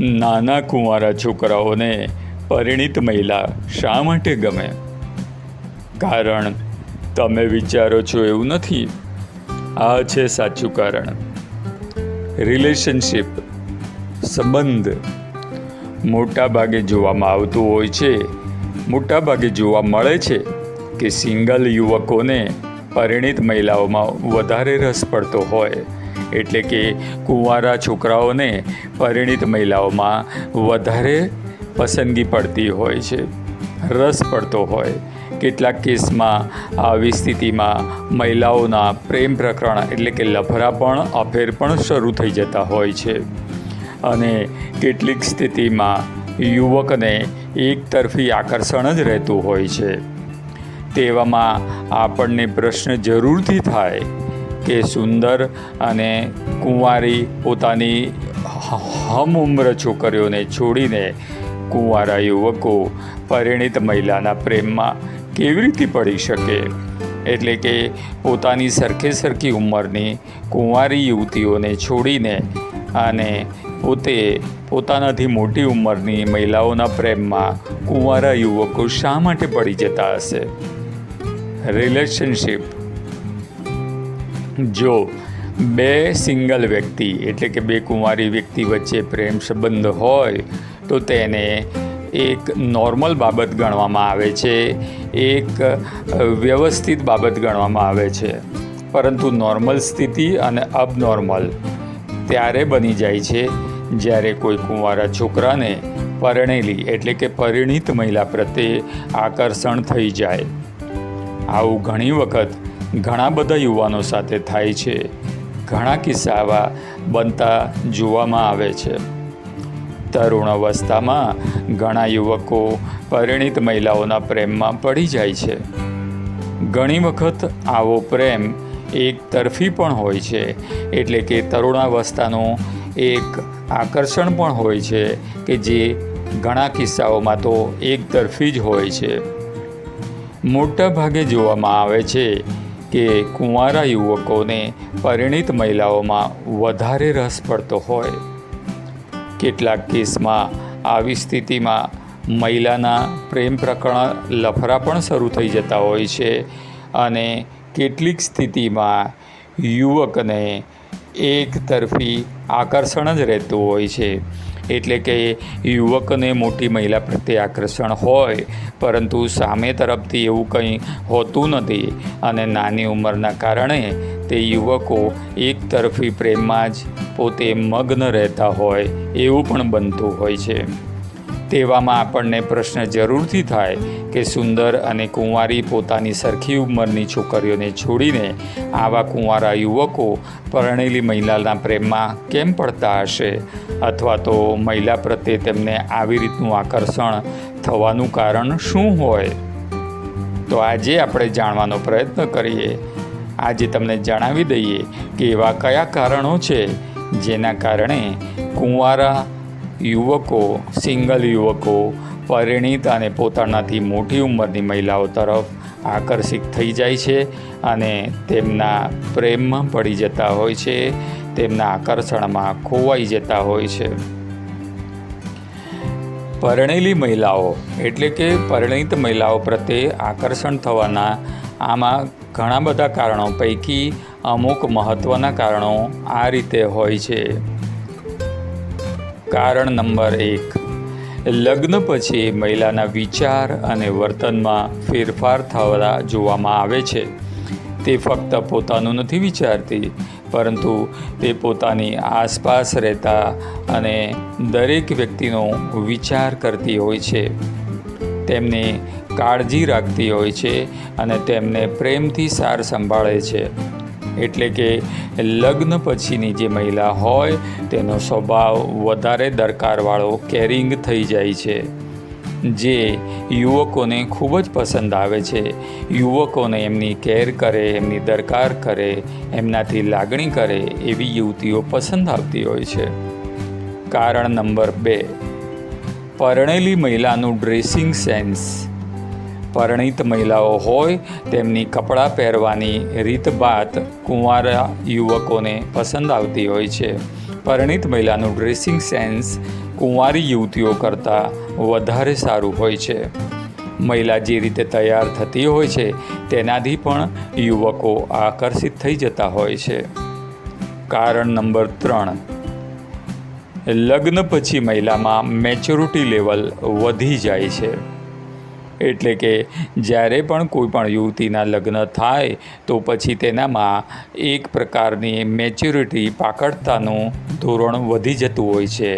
નાના કુંવારા છોકરાઓને પરિણીત મહિલા શા માટે ગમે? કારણ તમે વિચારો છો એવું નથી? આ છે સાચું કારણ. રિલેશનશિપ, સંબંધ મોટા ભાગે જોવામાં આવતું હોય છે. મોટા ભાગે જોવા મળે છે કે સિંગલ યુવકોને પરિણીત મહિલાઓમાં વધારે રસ પડતો હોય. એટલે કે કુંવારા છોકરાઓને પરિણીત મહિલાઓમાં વધારે પસંદગી પડતી હોય છે. રસ પડતો હોય. કેટલાક કેસમાં આવી સ્થિતિમાં મહિલાઓના પ્રેમ પ્રકરણ એટલે કે લફરા પણ અફેર પણ શરૂ થઈ જતા હોય છે. અને કેટલીક સ્થિતિમાં યુવકને એકતરફી આકર્ષણ જ રહેતું હોય છે. તેવામાં આપણને પ્રશ્ન જરૂરથી થાય કે સુંદર અને કુંવારી પોતાની હમ ઉમ્ર છોકરીઓને છોડીને કુંવારા યુવકો, પરિણીત મહિલાના પ્રેમમાં કેવી રીતે પડી શકે? એટલે કે પોતાની સરખે સરખી ઉંમરની કુંવારી યુવતીઓને છોડીને અને પોતે પોતાનાથી મોટી ઉંમરની મહિલાઓના પ્રેમમાં કુંવારા યુવકો શા માટે પડી જતા હશે? રિલેશનશિપ જો બે સિંગલ વ્યક્તિ, એટલે કે બે કુંવારી વ્યક્તિ વચ્ચે પ્રેમ સંબંધ હોય, તો તેને એક નોર્મલ બાબત ગણવામાં આવે છે. એક વ્યવસ્થિત બાબત ગણવામાં આવે છે. પરંતુ નોર્મલ સ્થિતિ અને અબનોર્મલ ત્યારે બની જાય છે જ્યારે કોઈ કુંવારા છોકરાને પરણેલી, એટલે કે પરિણીત મહિલા પ્રત્યે આકર્ષણ થઈ જાય. આવું ઘણી વખત ઘણા બધા યુવાનો સાથે થાય છે. ઘણા કિસ્સા આવા બનતા જોવામાં આવે છે. તરુણ અવસ્થામાં ઘણા યુવકો પરિણીત મહિલાઓના પ્રેમમાં પડી જાય છે. ઘણી વખત આવો પ્રેમ એક તરફી પણ હોય છે, એટલે કે તરુણાવસ્થાનું એક આકર્ષણ પણ હોય છે, કે જે ઘણા કિસ્સાઓમાં તો એક તરફી જ હોય છે. મોટા ભાગે જોવામાં આવે છે કે કુંવારા યુવકોને પરિણીત મહિલાઓમાં વધારે રસ પડતો હોય. કેટલાક કેસમાં આવી સ્થિતિમાં મહિલાના પ્રેમ પ્રકરણ લફરા પણ શરૂ થઈ જતા હોય છે અને કેટલીક સ્થિતિમાં યુવકને એક તરફી આકર્ષણ જ રહેતું હોય છે. એટલે કે યુવકને મોટી મહિલા પ્રત્યે આકર્ષણ હોય, પરંતુ સામે તરફથી એવું કંઈ હોતું નથી અને નાની ઉંમરના કારણે તે યુવકો એક તરફી પ્રેમમાં જ પોતે મગ્ન રહેતા હોય એવું પણ બનતું હોય છે. તેવામાં આપણને પ્રશ્ન જરૂરથી થાય કે સુંદર અને કુંવારી પોતાની સરખી ઉંમરની છોકરીઓને છોડીને આવા કુંવારા યુવકો પરણેલી મહિલાના પ્રેમમાં કેમ પડતા હશે? અથવા તો મહિલા પ્રત્યે તેમને આવી રીતનું આકર્ષણ થવાનું કારણ શું હોય? તો આજે આપણે જાણવાનો પ્રયત્ન કરીએ. આજે તમને જણાવી દઈએ કે એવા કયા કારણો છે જેના કારણે કુંવારા યુવકો, સિંગલ યુવકો, પરિણીત અને પોતાનાથી મોટી ઉંમરની મહિલાઓ તરફ આકર્ષિત થઈ જાય છે અને તેમના પ્રેમમાં પડી જતા હોય છે, તેમના આકર્ષણમાં ખોવાઈ જતા હોય છે. પરણેલી મહિલાઓ એટલે કે પરિણીત મહિલાઓ પ્રત્યે આકર્ષણ થવાના આમાં ઘણા બધા કારણો પૈકી અમુક મહત્ત્વના કારણો આ રીતે હોય છે. કારણ નંબર એક. લગ્ન પછી મહિલાના વિચાર અને વર્તનમાં ફેરફાર થવા જોવામાં આવે છે. તે ફક્ત પોતાનું નથી વિચારતી, પરંતુ તે પોતાની આસપાસ રહેતા અને દરેક વ્યક્તિનો વિચાર કરતી હોય છે. તેમની કાળજી રાખતી હોય છે અને તેમને પ્રેમથી સાર સંભાળે છે. એટલે કે લગ્ન પછીની જે મહિલા હોય, તેનો સ્વભાવ વધારે દરકારવાળો કેરિંગ થઈ જાય છે. જે યુવકોને ખૂબ જ પસંદ આવે છે. યુવકોને એમની કેર કરે, એમની દરકાર કરે, એમનાથી લાગણી કરે એવી યુવતીઓ પસંદ આવતી હોય છે. કારણ નંબર બે, પરણેલી મહિલાનું ડ્રેસિંગ સેન્સ. પરિણીત મહિલાઓ હોય, તેમની કપડાં પહેરવાની રીતભાત કુંવારા યુવકોને પસંદ આવતી હોય છે. પરણિત મહિલાનું ડ્રેસિંગ સેન્સ કુંવારી યુવતીઓ કરતાં વધારે સારું હોય છે. મહિલા જે રીતે તૈયાર થતી હોય છે, તેનાથી પણ યુવકો આકર્ષિત થઈ જતા હોય છે. કારણ નંબર ત્રણ. લગ્ન પછી મહિલામાં મેચ્યોરિટી લેવલ વધી જાય છે. એટલે કે જ્યારે પણ કોઈ પણ યુવતીના લગ્ન થાય, તો પછી તેનામાં એક પ્રકારની મેચ્યોરિટી પાકડતાનું ધોરણ વધી જતું હોય છે.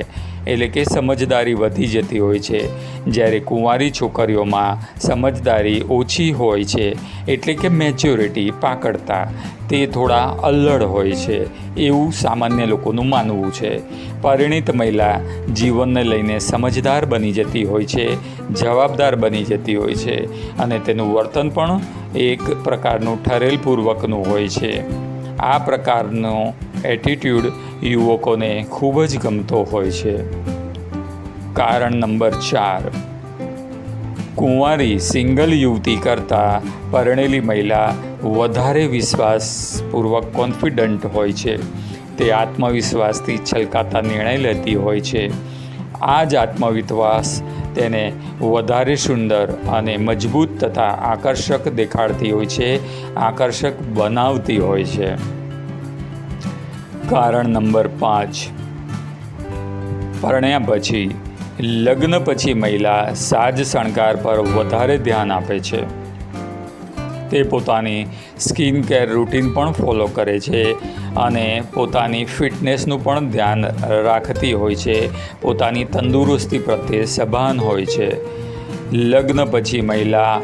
એટલે કે સમજદારી વધી જતી હોય છે. જ્યારે કુંવારી છોકરીઓમાં સમજદારી ઓછી હોય છે, એટલે કે મેચ્યોરિટી પાકડતા, તે થોડા અલ્લડ હોય છે, એવું સામાન્ય લોકોનું માનવું છે. પરિણિત મહિલા જીવનને લઈને સમજદાર બની જતી હોય છે, જવાબદાર બની જતી હોય છે, અને તેનું વર્તન પણ એક પ્રકારનું ઠરેલપૂર્વકનું હોય છે. આ પ્રકારનો એટીટ્યૂડ યુવકોને ખૂબ જ ગમતો હોય છે. કારણ નંબર ચાર, કુંવારી સિંગલ યુવતી કરતાં પરણેલી મહિલા વધારે વિશ્વાસપૂર્વક કોન્ફિડન્ટ હોય છે. તે આત્મવિશ્વાસથી છલકાતા નિર્ણય લેતી હોય છે. આ જ આત્મવિશ્વાસ તેને વધારે સુંદર અને મજબૂત તથા આકર્ષક દેખાડતી હોય છે, આકર્ષક બનાવતી હોય છે. કારણ નંબર પાંચ. પરણ્યા પછી, લગ્ન પછી મહિલા સાજ શણગાર પર વધારે ધ્યાન આપે છે. તે પોતાની સ્કિન કેર રૂટીન પણ ફોલો કરે છે અને પોતાની ફિટનેસનું પણ ધ્યાન રાખતી હોય છે. પોતાની તંદુરસ્તી પ્રત્યે સભાન હોય છે. લગ્ન પછી મહિલા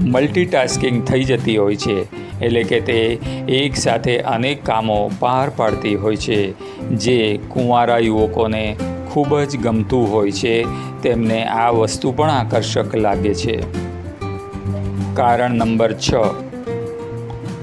મલ્ટીટાસ્કિંગ થઈ જતી હોય છે. એટલે કે તે એક સાથે અનેક કામો પાર પાડતી હોય છે, જે કુંવારા યુવકોને ખૂબ જ ગમતું હોય છે. તેમને આ વસ્તુ પણ આકર્ષક લાગે છે. કારણ નંબર છ,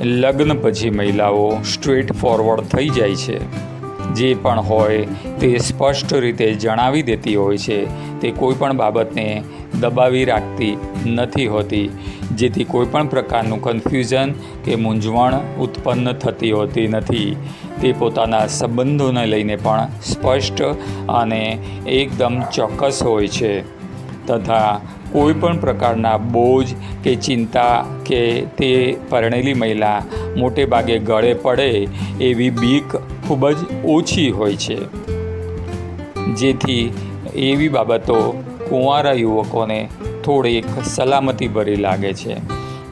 લગ્ન પછી મહિલાઓ સ્ટ્રેટ ફોરવર્ડ થઈ જાય છે. જે પણ હોય તે સ્પષ્ટ રીતે જણાવી દેતી હોય છે. તે કોઈ પણ બાબતને દબાવી રાખતી નથી હોતી. જેથી કોઈપણ પ્રકારનું કન્ફ્યુઝન કે મૂંઝવણ ઉત્પન્ન થતી હોતી નથી. તે પોતાના સંબંધોને લઈને પણ સ્પષ્ટ અને એકદમ ચોક્કસ હોય છે. તથા કોઈપણ પ્રકારના બોજ કે ચિંતા કે તે પરણેલી મહિલા મોટે ભાગે ગળે પડે એવી બીક ખૂબ જ ઓછી હોય છે. જેથી એવી બાબતો કુંવારા યુવકોને થોડીક સલામતી ભરી લાગે છે.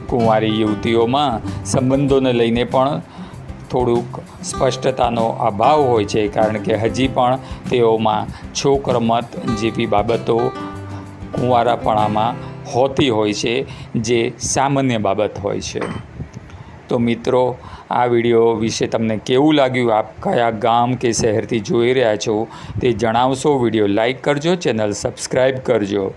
કુંવારી યુવતીઓમાં સંબંધોને લઈને પણ થોડુંક સ્પષ્ટતાનો અભાવ હોય છે, કારણ કે હજી પણ તેઓમાં છોકરમત જેવી બાબતો કુંવારાપણામાં હોતી હોય છે, જે સામાન્ય બાબત હોય છે. તો મિત્રો, આ વીડિયો વિશે તમને કેવું લાગ્યું? આપ કયા ગામ કે શહેરથી જોઈ રહ્યા છો તે જણાવશો? વીડિયો લાઈક કરજો, ચેનલ સબસ્ક્રાઈબ કરજો.